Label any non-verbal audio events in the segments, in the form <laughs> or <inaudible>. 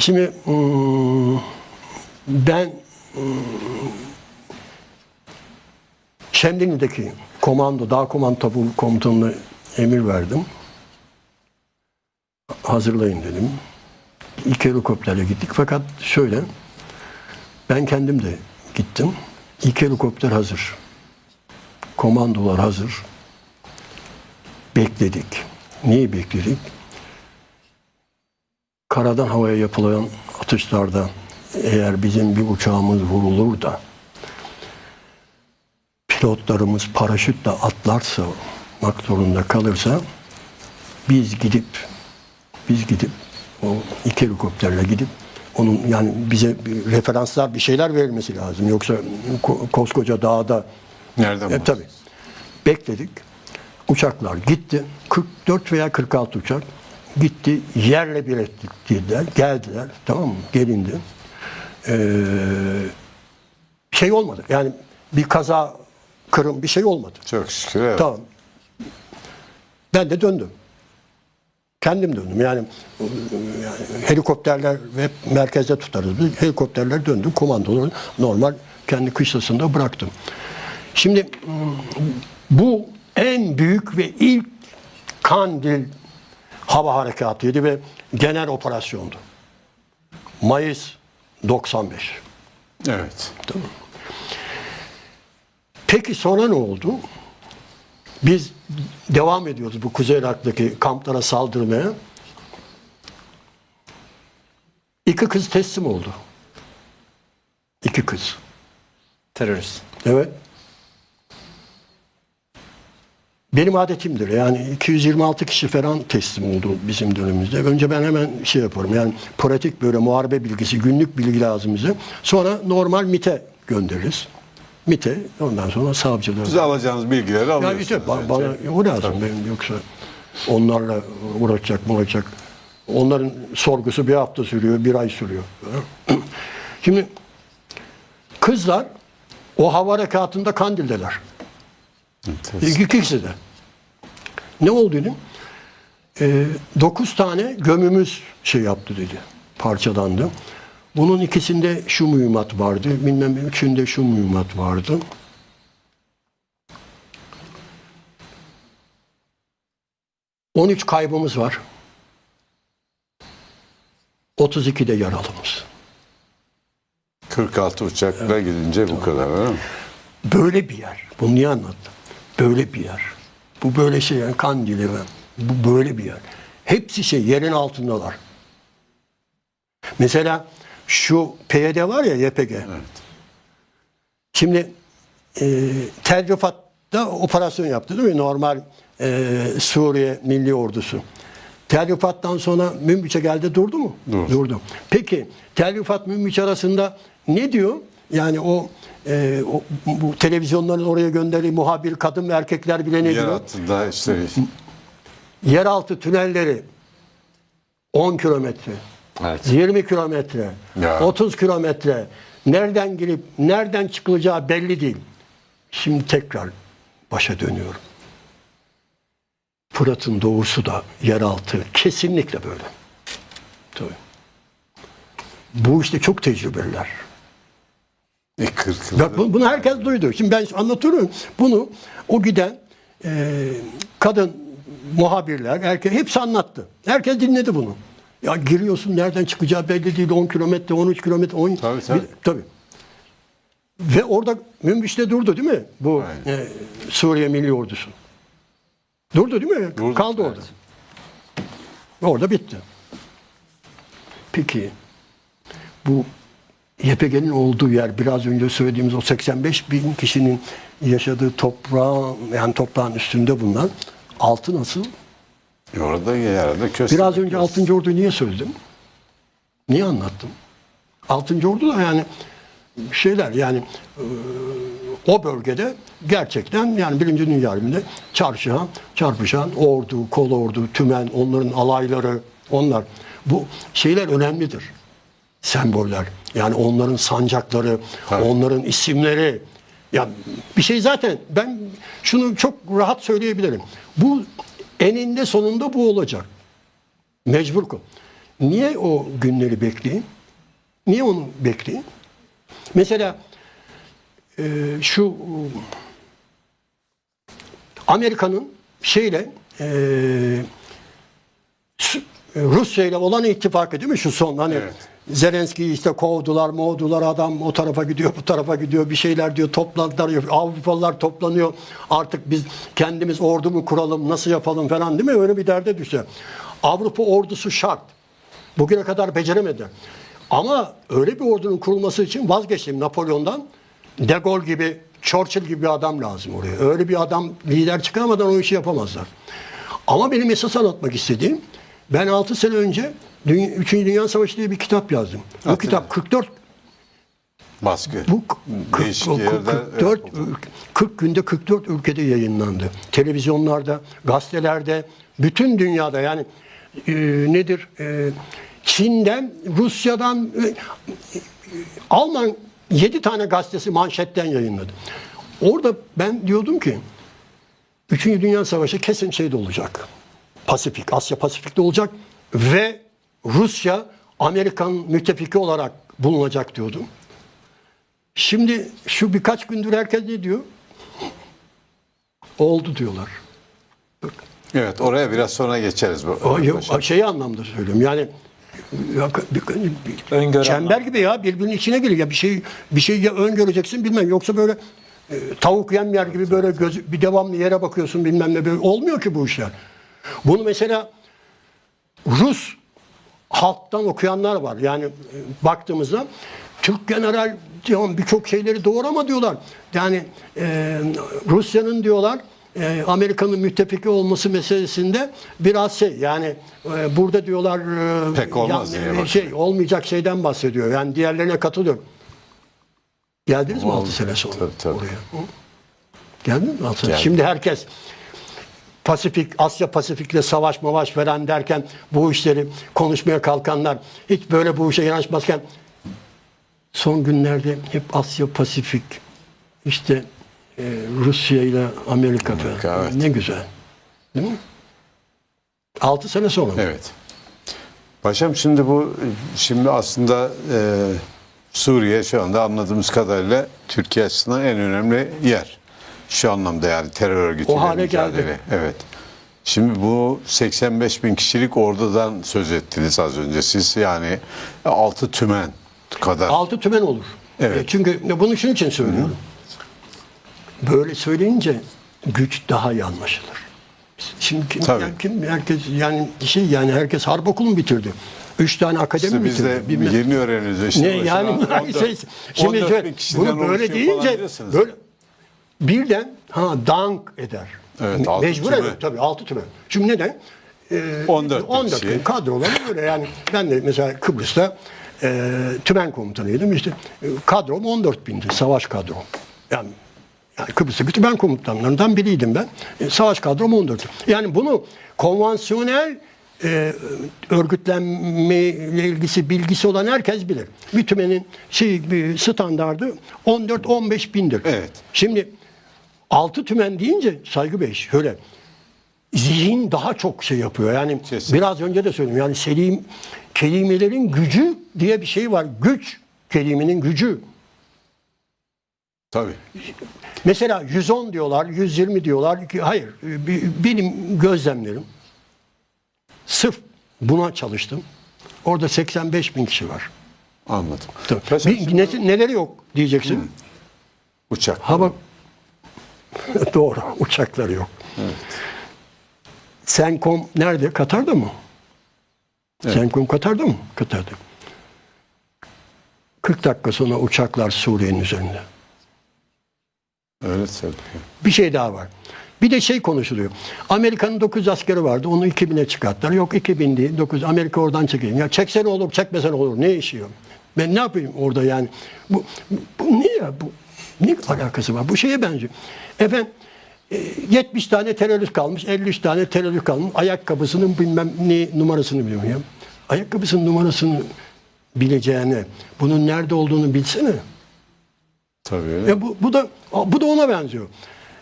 Şimdi hmm, ben hmm, Şemdinli'deki komando, dağ komando tabu komutanına emir verdim. Hazırlayın dedim. İlk helikopterle gittik fakat şöyle ben kendim de gittim. İlk helikopter hazır. Komandolar hazır. Bekledik. Niye bekledik? Karadan havaya yapılan atışlarda eğer bizim bir uçağımız vurulur da pilotlarımız paraşütle atlarsa mak zorunda kalırsa biz gidip biz gidip o iki helikopterle gidip onun yani bize bir referanslar bir şeyler verilmesi lazım. Yoksa ko- koskoca dağda Nereden e, tabii. Bekledik. Uçaklar gitti. 44 veya 46 uçak gitti. Yerle bir ettik dediler. Geldiler. Tamam mı? Gelindi. Ee, şey olmadı. Yani bir kaza, kırım bir şey olmadı. Çok şükür evet. Tamam. Ben de döndüm. Kendim döndüm. Yani, yani helikopterler hep merkezde tutarız. Biz helikopterler döndüm. Komandoları normal kendi kışlasında bıraktım. Şimdi bu en büyük ve ilk Kandil hava harekatıydı ve genel operasyondu. Mayıs 95. Evet. Peki sonra ne oldu? Biz devam ediyoruz bu Kuzey Irak'taki kamplara saldırmaya. İki kız teslim oldu. İki kız. Terörist. Evet. Benim adetimdir. Yani 226 kişi falan teslim oldu bizim dönemimizde. Önce ben hemen şey yaparım. Yani pratik böyle muharebe bilgisi, günlük bilgi lazım bize. Sonra normal MIT'e göndeririz. MIT'e ondan sonra savcılığa. Siz alacağınız bilgileri alıyorsunuz. işte ba- bana o lazım benim yoksa onlarla uğraşacak uğraşacak. Onların sorgusu bir hafta sürüyor, bir ay sürüyor. <clears throat> Şimdi kızlar o hava harekatında Kandil'deler. İki ikisi de. Ne oldu dedim? Ee, dokuz tane gömümüz şey yaptı dedi. Parçalandı. Bunun ikisinde şu mühimmat vardı. Bilmem üçünde şu mühimmat vardı. On üç kaybımız var. 32 de yaralımız. 46 uçakla gidince bu kadar öyle mi? Böyle bir yer. Bunu niye anlattım? Böyle bir yer. Bu böyle şey yani Kandil'i ve bu böyle bir yer. Hepsi şey yerin altındalar. Mesela şu PYD var ya YPG. Şimdi e, Tel Rifat'ta operasyon yaptı değil mi? Normal e, Suriye Milli Ordusu. Tel Rifat'tan sonra Münbiç'e geldi durdu mu? Durdu. Peki Tel Rifat Münbiç arasında ne diyor? Yani o, e, o bu televizyonların oraya gönderdiği muhabir kadın ve erkekler bile ne Yer diyor? altında işte Yeraltı tünelleri 10 kilometre, Evet. 20 kilometre, Ya. 30 kilometre. Nereden girip nereden çıkılacağı belli değil. Şimdi tekrar başa dönüyorum. Fırat'ın doğusu da yeraltı. Kesinlikle böyle. Tabii. Bu işte çok tecrübeliler. E, 40 Bak bu- bunu herkes duydu. Şimdi ben anlatıyorum. Bunu o giden e, kadın muhabirler, erkek hepsi anlattı. Herkes dinledi bunu. Ya giriyorsun nereden çıkacağı belli değil. 10 kilometre, 13 kilometre, 10 Tabii, tabii. Bir- tabii. Ve orada Münbiş'te durdu değil mi? Bu e, Suriye Milli Ordusu. Durdu değil mi? Durdu, Kaldı evet. orada. Orada bitti. Peki bu YPG'nin olduğu yer biraz önce söylediğimiz o 85 bin kişinin yaşadığı toprağın yani toprağın üstünde bulunan altı nasıl? E, Orada yerde köşe. Biraz önce 6. Ordu'yu niye söyledim? Niye anlattım? 6. Ordu da yani şeyler yani e, o bölgede gerçekten yani Birinci Dünya Harbi'nde çarşıhan, çarpışan ordu, kol ordu, tümen, onların alayları, onlar. Bu şeyler önemlidir. Semboller. Yani onların sancakları, Tabii. onların isimleri. Ya bir şey zaten ben şunu çok rahat söyleyebilirim. Bu eninde sonunda bu olacak. Mecbur kıl. Niye o günleri bekleyeyim? Niye onu bekleyeyim? Mesela e, şu Amerika'nın şeyle e, Su- Rusya ile olan ittifakı değil mi şu son hani Evet. Zelenski'yi işte kovdular, movdular adam o tarafa gidiyor, bu tarafa gidiyor, bir şeyler diyor, toplantılar yapıyor. Avrupalılar toplanıyor. Artık biz kendimiz ordu mu kuralım, nasıl yapalım falan değil mi? Öyle bir derde düşüyor. Avrupa ordusu şart. Bugüne kadar beceremedi. Ama öyle bir ordunun kurulması için vazgeçtim Napolyon'dan. De Gaulle gibi, Churchill gibi bir adam lazım oraya. Öyle bir adam lider çıkarmadan o işi yapamazlar. Ama benim esas anlatmak istediğim, ben 6 sene önce Dünya, 3. Dünya Savaşı diye bir kitap yazdım. Bu kitap 44 Baskı. bu k- Değişik kırk- yerde 44 ül- 40 günde 44 ülkede yayınlandı. Televizyonlarda, gazetelerde, bütün dünyada yani e, nedir? E, Çin'den, Rusya'dan, e, Alman 7 tane gazetesi manşetten yayınladı. Orada ben diyordum ki 3. Dünya Savaşı kesin şeyde olacak. Pasifik, Asya Pasifik'te olacak ve Rusya Amerikan müttefiki olarak bulunacak diyordum. Şimdi şu birkaç gündür herkes ne diyor? Oldu diyorlar. Evet oraya biraz sonra geçeriz. Bu, O, yok, şeyi anlamda söylüyorum. Yani ya, bir- bir- Öngörü çember gibi ya birbirinin içine giriyor. Ya bir şey bir şey ya öngöreceksin bilmem yoksa böyle e, tavuk yem yer gibi böyle göz, bir devamlı yere bakıyorsun bilmem ne böyle olmuyor ki bu işler. Bunu mesela Rus halktan okuyanlar var. Yani e, baktığımızda Türk general diyorum birçok şeyleri doğru ama diyorlar. Yani e, Rusya'nın diyorlar e, Amerika'nın müttefiki olması meselesinde biraz şey yani e, burada diyorlar e, Pek olmaz yani, diye e, bakıyor. şey olmayacak şeyden bahsediyor. Yani diğerlerine katılıyorum. Geldiniz mi Oldu. 6 sene sonra Tabii, tabii. oraya? Hı? Geldiniz mi 6 sene? Şimdi herkes Pasifik, Asya Pasifik'le savaş mavaş veren derken bu işleri konuşmaya kalkanlar hiç böyle bu işe yanaşmazken son günlerde hep Asya Pasifik işte e, Rusya ile Amerika falan. Amerika, evet. Ne güzel. Değil mi? 6 sene sonra. Evet. Paşam şimdi bu şimdi aslında e, Suriye şu anda anladığımız kadarıyla Türkiye açısından en önemli yer. Şu anlamda yani terör örgütüyle O hale mücadele. geldi. Evet. Şimdi bu 85 bin kişilik ordudan söz ettiniz az önce siz yani 6 tümen kadar. Altı tümen olur. Evet. E, Çünkü bunu şunun için söylüyorum. Böyle söyleyince güç daha iyi anlaşılır. Şimdi kim, Tabii. yani kim herkes yani şey yani herkes harp okulu mu bitirdi? Üç tane akademi İşte biz bitirdi. de bilmem- yeni öğreniyoruz. işte ne yani 14 <laughs> şey, şimdi 14 şöyle, bin kişiden bunu böyle deyince böyle birden ha dank eder. Evet, altı Mecbur eder tabii altı tümen. Şimdi neden? Ee, 14 bin 14 kişi. bin kadrolar öyle yani ben de mesela Kıbrıs'ta e, tümen komutanıydım işte e, kadrom 14 bindi savaş kadrom. Yani yani Kıbrıs'taki tümen komutanlarından biriydim ben. E, savaş kadrom 14. Yani bunu konvansiyonel e, örgütlenme ile ilgisi bilgisi olan herkes bilir. Bir tümenin şey bir standardı 14-15 bindir. Evet. Şimdi altı tümen deyince saygı bey şöyle zihin daha çok şey yapıyor. Yani Kesin. biraz önce de söyledim. Yani selim kelimelerin gücü diye bir şey var. Güç kelimenin gücü. Tabii. Mesela 110 diyorlar, 120 diyorlar. Ki Hayır, benim gözlemlerim sırf buna çalıştım. Orada 85 bin kişi var. Anladım. Tabii. Bir, şimdi ne- neleri yok diyeceksin. uçak. Hava <laughs> doğru uçakları yok. Senkom nerede? Katar'da mı? Senkom Katar'da mı? Katar'da. 40 dakika sonra uçaklar Suriye'nin üzerinde. Öyle tabii. Bir şey daha var. Bir de şey konuşuluyor. Amerika'nın 9 askeri vardı. Onu 2000'e çıkarttılar. Yok 2000 değil. 9 Amerika oradan çekeyim. Ya çeksen olur, çekmesen olur. Ne işi yok? Ben ne yapayım orada yani? Bu, bu ne ya? Bu ne alakası var? Bu şeye benziyor. Efendim e, 70 tane terörist kalmış, 53 tane terörist kalmış. Ayakkabısının bilmem ne numarasını biliyorum ya. Ayakkabısının numarasını bileceğine, bunun nerede olduğunu bilsene. Tabii. E bu, bu da bu da ona benziyor.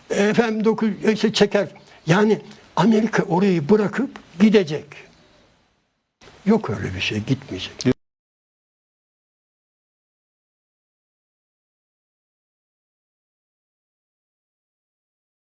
E, Efendim dokuz işte çeker. Yani Amerika orayı bırakıp gidecek. Yok öyle bir şey. Gitmeyecek.